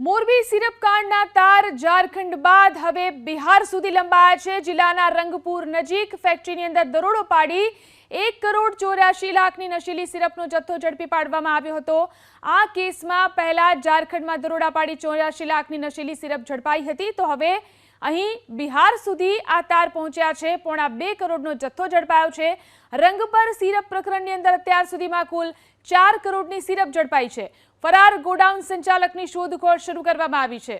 Morbi syrup કાંડના તાર ઝારખંડ બાદ હવે બિહાર સુધી લંબાયા છે. જિલ્લાના રંગપુર નજીક ફેક્ટરીની અંદર દરોડો પાડી એક કરોડ ચોર્યાસી લાખની નશીલી સિરપનો જથ્થો ઝડપી પાડવામાં આવ્યો હતો. આ કેસમાં પહેલા ઝારખંડમાં દરોડા પાડી ચોર્યાસી લાખની નશીલી સિરપ ઝડપાઈ હતી. તો હવે અહીં બિહાર સુધી આ તાર પહોંચ્યા છે. પોણા બે કરોડનો જથ્થો ઝડપાયો છે. રંગપર સિરપ પ્રકરણની અંદર અત્યાર સુધીમાં કુલ ચાર કરોડની સિરપ ઝડપાઈ છે. ફરાર ગોડાઉન સંચાલકની શોધખોળ શરૂ કરવામાં આવી છે.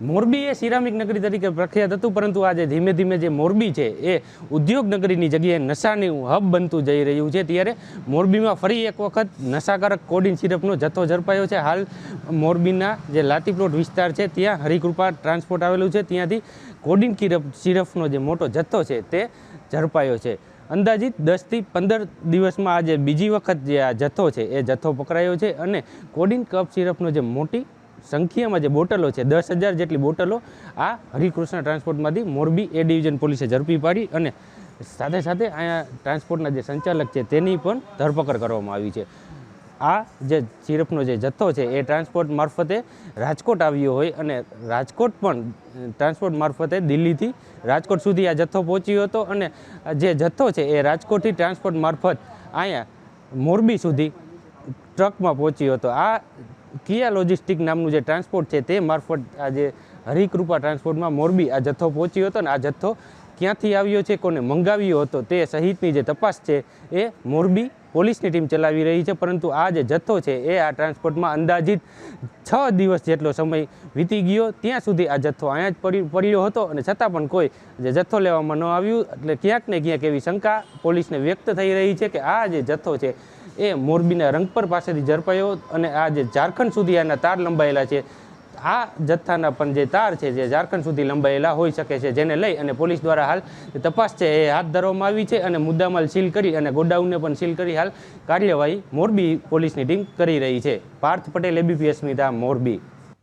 મોરબી એ સિરામિક નગરી તરીકે પ્રખ્યાત હતું, પરંતુ આજે ધીમે ધીમે જે મોરબી છે એ ઉદ્યોગ નગરીની જગ્યાએ નશાની હબ બનતું જઈ રહ્યું છે. ત્યારે મોરબીમાં ફરી એક વખત નશાકારક કોડિન સિરપનો જથ્થો ઝડપાયો છે. હાલ મોરબીના જે લાતીપ્લોટ વિસ્તાર છે, ત્યાં હરિકૃપા ટ્રાન્સપોર્ટ આવેલું છે. ત્યાંથી કોડિન કિરપ સિરપનો જે મોટો જથ્થો છે તે ઝડપાયો છે. અંદાજિત દસથી પંદર દિવસમાં આજે બીજી વખત જે આ જથ્થો છે, એ જથ્થો પકડાયો છે અને કોડિન કપ સિરપનો જે મોટી સંખ્યામાં જે બોટલો છે, દસ હજાર જેટલી બોટલો આ હરિકૃષ્ણ ટ્રાન્સપોર્ટમાંથી મોરબી એ ડિવિઝન પોલીસે ઝડપી પાડી અને સાથે સાથે અહીંયા ટ્રાન્સપોર્ટના જે સંચાલક છે, તેની પણ ધરપકડ કરવામાં આવી છે. આ જે સિરપનો જે જથ્થો છે, એ ટ્રાન્સપોર્ટ મારફતે રાજકોટ આવ્યો હોય અને રાજકોટ પણ ટ્રાન્સપોર્ટ મારફતે દિલ્હીથી રાજકોટ સુધી આ જથ્થો પહોંચ્યો હતો અને જે જથ્થો છે, એ રાજકોટથી ટ્રાન્સપોર્ટ મારફત અહીંયા મોરબી સુધી ટ્રકમાં પહોંચ્યો હતો. આ કિયા લોજિસ્ટિક નામનું જે ટ્રાન્સપોર્ટ છે તે મારફત આ જે હરિકૃપા ટ્રાન્સપોર્ટમાં મોરબી આ જથ્થો પહોંચ્યો હતો ને આ જથ્થો ક્યાંથી આવ્યો છે, કોને મંગાવ્યો હતો તે સહિતની જે તપાસ છે એ મોરબી પોલીસની ટીમ ચલાવી રહી છે. પરંતુ આ જે જથ્થો છે એ આ ટ્રાન્સપોર્ટમાં અંદાજિત છ દિવસ જેટલો સમય વીતી ગયો. ત્યાં સુધી આ જથ્થો અહીંયા જ પડી, પડ્યો હતો અને છતાં પણ કોઈ જે જથ્થો લેવામાં ન આવ્યું. એટલે ક્યાંક ને ક્યાંક એવી શંકા પોલીસને વ્યક્ત થઈ રહી છે કે આ જે જથ્થો છે એ મોરબીના રંગપર પાસેથી ઝડપાયો અને આ જે ઝારખંડ સુધી આના તાર લંબાયેલા છે, આ જથ્થાના પણ જે તાર છે, જે ઝારખંડ સુધી લંબાયેલા હોઈ શકે છે, જેને લઈ અને પોલીસ દ્વારા હાલ તપાસ છે એ હાથ ધરવામાં આવી છે અને મુદ્દામાલ સીલ કરી અને ગોડાઉનને પણ સીલ કરી હાલ કાર્યવાહી મોરબી પોલીસની ટીમ કરી રહી છે. પાર્થ પટેલ એબીપી અસ્મિતા મોરબી.